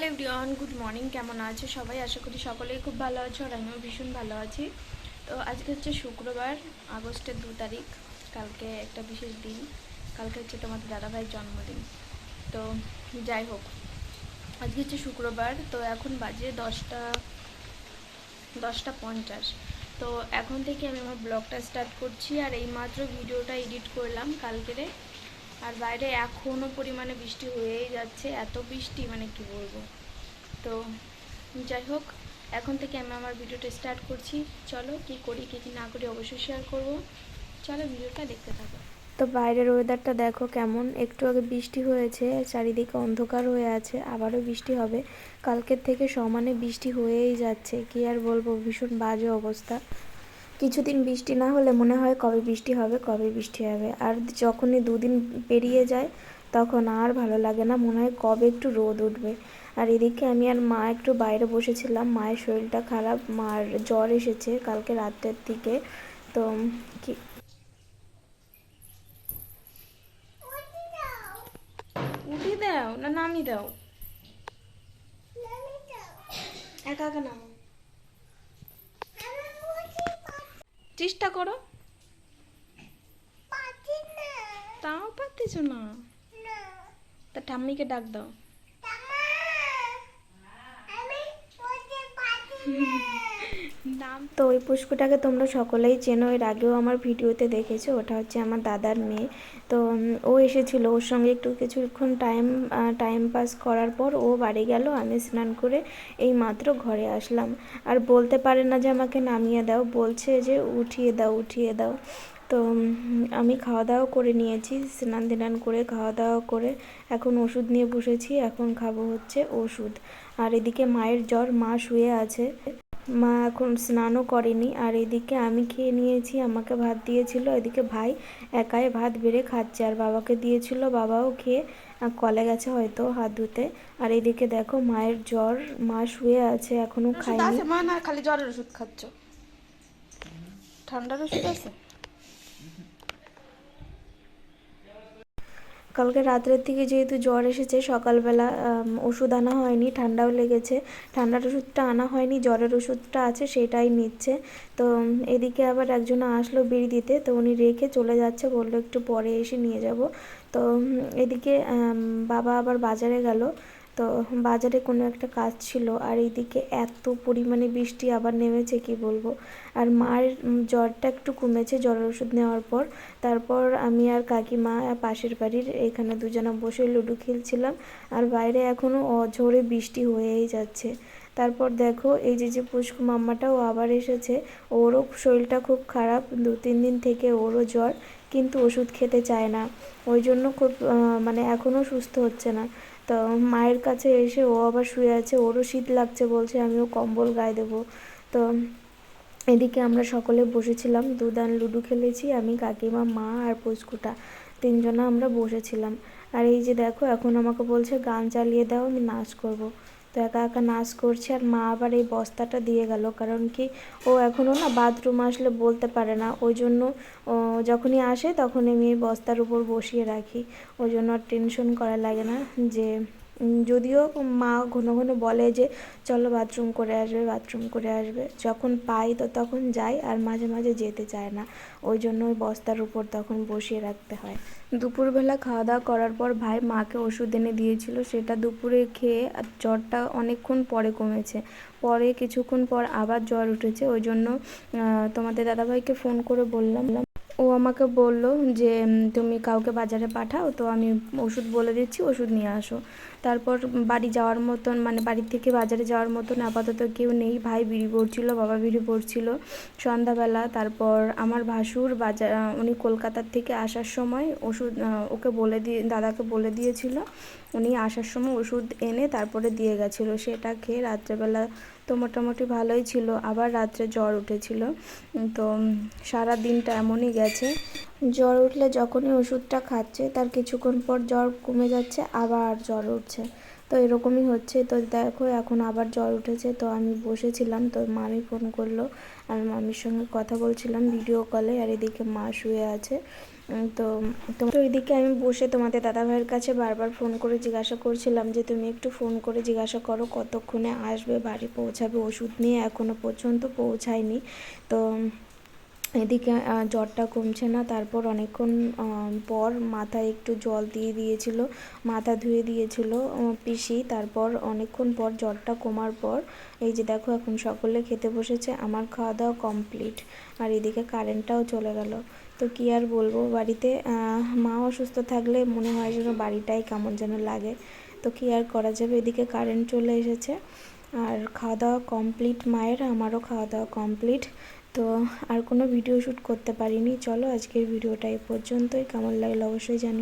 Hello everyone, good morning, কেমন আছো সবাই? আশা করি সকলেই খুব ভালো আছো আর আমিও ভীষণ ভালো আছি। তো আজকে হচ্ছে শুক্রবার, আগস্টের দু তারিখ, কালকে একটা বিশেষ দিন, কালকে হচ্ছে তোমাদের দাদাভাইয়ের জন্মদিন। তো যাই হোক, আজকে হচ্ছে শুক্রবার, তো এখন বাজে দশটা দশটা পঞ্চাশ। তো এখন থেকে আমি আমার ব্লগটা স্টার্ট করছি আর এই মাত্র ভিডিওটা এডিট করলাম কালকেরে। আর বাইরে এখনও পরিমাণে বৃষ্টি হয়েই যাচ্ছে, এত বৃষ্টি মানে কি বলব? তো যাই হোক, এখন থেকে আমি আমার ভিডিওটা স্টার্ট করছি। চলো কি করি, কী কী না করি অবশ্যই শেয়ার করব। চলো ভিডিওটা দেখতে থাকো। তো বাইরের ওয়েদারটা দেখো কেমন। একটু আগে বৃষ্টি হয়েছে, চারিদিকে অন্ধকার হয়ে আছে, আবারও বৃষ্টি হবে। কালকের থেকে সমানে বৃষ্টি হয়েই যাচ্ছে। কি আর বলব, ভীষণ বাজে অবস্থা। কিছুদিন বৃষ্টি না হলে মনে হয় কবে বৃষ্টি হবে কবে বৃষ্টি হবে। আর যখনই দুদিন পেরিয়ে যায় তখন আর ভালো লাগে না মনে হয় কবে একটু রোদ উঠবে। আর এদিকে আমি আর মা একটু বাইরে বসেছিলাম মায়ের শরীরটা খারাপ মার জ্বর এসেছে কালকে রাতের দিকে। তো কি উঠি দাও না নামি দাও? একা একা নামো চেষ্টা করো। তাও পারতেছ না? তা ঠাম্মিকে ডাক দাও। নাম তো ওই পুষ্কুটাকে তোমরা সকলেই চেনো। এর আগেও আমার ভিডিওতে দেখেছ, ওটা হচ্ছে আমার দাদার মেয়ে। তো ও এসেছিল ওর সঙ্গে একটু কিছুক্ষণ টাইম টাইম পাস করার পর ও বাড়ি গেল। আমি স্নান করে এই মাত্র ঘরে আসলাম। আর বলতে পারে না যে আমাকে নামিয়ে দাও, বলছে যে উঠিয়ে দাও উঠিয়ে দাও। তো আমি খাওয়া দাওয়া করে নিয়েছি, স্নান টিনান করে, খাওয়া দাওয়া করে এখন ওষুধ নিয়ে বসেছি। এখন খাব হচ্ছে ওষুধ। আর এদিকে মায়ের জ্বর, মা শুয়ে আছে। মা এখন স্নানও করেনি। আর এদিকে আমি খেয়ে নিয়েছি আমাকে ভাত দিয়েছিল। এদিকে ভাই একাই ভাত বেড়ে খাচ্ছে আর বাবাকে দিয়েছিল বাবাও খেয়ে কলে গেছে হয়তো হাত ধুতে। আর এদিকে দেখো মায়ের জ্বর মা শুয়ে আছে এখনও খাইনি খায়নি। মা? না খালি জ্বরের ওষুধ খাচ্ছ। ঠান্ডার ওষুধ আছে? কালকে রাত্রের থেকে যেহেতু জ্বর এসেছে, সকালবেলা ওষুধ আনা হয়নি, ঠান্ডাও লেগেছে। ঠান্ডার ওষুধটা আনা হয়নি, জ্বরের ওষুধটা আছে সেটাই নিচ্ছে। তো এদিকে আবার একজন আসলো বিড়ি দিতে, তো উনি রেখে চলে যাচ্ছে, বলল একটু পরে এসে নিয়ে যাব। তো এদিকে বাবা আবার বাজারে গেল। তো বাজারে কোনো একটা কাজ ছিল আর এইদিকে এত পরিমাণে বৃষ্টি আবার নেমেছে কি বলব? আর উম, জ্বরটা একটু কমেছে জ্বরের ওষুধ নেওয়ার পর। তারপর আমি আর কাকিমা পাশের বাড়ির এখানে দুজনা বসে লুডো খেলছিলাম আর বাইরে এখনও অঝোরে বৃষ্টি হয়েই যাচ্ছে। তারপর দেখো এই যে যে পুষ্কু মাম্মাটাও আবার এসেছে ওরও শরীরটা খুব খারাপ দু তিন দিন থেকে ওরও জ্বর কিন্তু ওষুধ খেতে চায় না। ওই জন্য খুব মানে এখনও সুস্থ হচ্ছে না। তো মায়ের কাছে এসে ও আবার শুয়ে আছে, ওরও শীত লাগছে বলছে, আমিও কম্বল গায়ে দেবো। তো এদিকে আমরা সকলে বসেছিলাম, দুদান লুডু খেলেছি, আমি কাকিমা, মা আর পুচকুটা, তিনজনা আমরা বসেছিলাম। আর এই যে দেখো, এখন আমাকে বলছে, গান চালিয়ে দাও, আমি নাচ করব। তো একা একা নাচ করছে আর মা আবার এই বস্তাটা দিয়ে গেল। কারণ কি ও এখনও না বাথরুম আসলে বলতে পারে না। ওই জন্য যখনই আসে তখন আমি এই বস্তার উপর বসিয়ে রাখি। ওই জন্য আর টেনশন করা লাগে না যে যদিও মা ঘন ঘন বলে যে, চলো বাথরুম করে আসবে বাথরুম করে আসবে। যখন পাই তো তখন যাই, আর মাঝে মাঝে যেতে চায় না। ওই জন্য ওই বস্তার উপর তখন বসিয়ে রাখতে হয়। দুপুরবেলা খাওয়া দাওয়া করার পর ভাই মাকে ওষুধ এনে দিয়েছিল। সেটা দুপুরে খেয়ে জ্বরটা অনেকক্ষণ পরে কমেছে। পরে কিছুক্ষণ পর আবার জ্বর উঠেছে। ওই জন্য তোমাদের দাদাভাইকে ফোন করে বললাম ও আমাকে বলল যে তুমি কাউকে বাজারে পাঠাও, তো আমি ওষুধ বলে দিচ্ছি, ওষুধ নিয়ে আসো। তারপর বাড়ি যাওয়ার মতন মানে বাড়ি থেকে বাজারে যাওয়ার মতন আপাতত কেউ নেই, ভাই বিড়ি পড়ছিল, বাবা বিড়ি পড়ছিল। সন্ধ্যাবেলা তারপর আমার ভাসুর বাজার উনি কলকাতার থেকে আসার সময় ওষুধ ওকে বলে দিয়ে, দাদাকে বলে দিয়েছিল। উনি আসার সময় ওষুধ এনে তারপরে দিয়ে গেছিল। সেটা খেয়ে রাত্রেবেলা তো মোটামুটি ভালোই ছিল। আবার রাত্রে জ্বর উঠেছিল। তো সারা দিনটা এমনই গেছে। জ্বর উঠলে যখনই ওষুধটা খাচ্ছে, তার কিছুক্ষণ পর জ্বর কমে যাচ্ছে, আবার জ্বর উঠছে। তো এরকমই হচ্ছে। তো দেখো, এখন আবার জ্বর উঠেছে। তো আমি বসেছিলাম, তো মামি ফোন করল। আমি মামির সঙ্গে কথা বলছিলাম ভিডিও কলে। আর এদিকে মা শুয়ে আছে। তো তো ওইদিকে আমি বসে তোমাদের দাদাভাইয়ের কাছে বারবার ফোন করে জিজ্ঞাসা করছিলাম যে, তুমি একটু ফোন করে জিজ্ঞাসা করো কতক্ষণে আসবে, বাড়ি পৌঁছাবে? ওষুধ নিয়ে এখনও পর্যন্ত পৌঁছায়নি। তো এদিকে জ্বরটা কমছে না। তারপর অনেকক্ষণ পর মাথায় একটু জল দিয়ে দিয়েছিল, মাথা ধুয়ে দিয়েছিল পিসি। তারপর অনেকক্ষণ পর জ্বরটা কমার পর, এই যে দেখো এখন সকলে খেতে বসেছে, আমার খাওয়া দাওয়া কমপ্লিট আর এদিকে কারেন্টটাও চলে গেল। তো কি আর বলব, বাড়িতে মা অসুস্থ থাকলে মনে হয় যেন বাড়িটাই কেমন যেন লাগে। তো কি আর করা যাবে, এদিকে কারেন্ট চলে এসেছে। আর খাওয়া দাওয়া কমপ্লিট মায়ের, আমারও খাওয়া দাওয়া কমপ্লিট তো আর কোনো ভিডিও শ্যুট করতে পারিনি। চলো আজকের ভিডিওটা এই পর্যন্তই। কেমন লাগল অবশ্যই জানি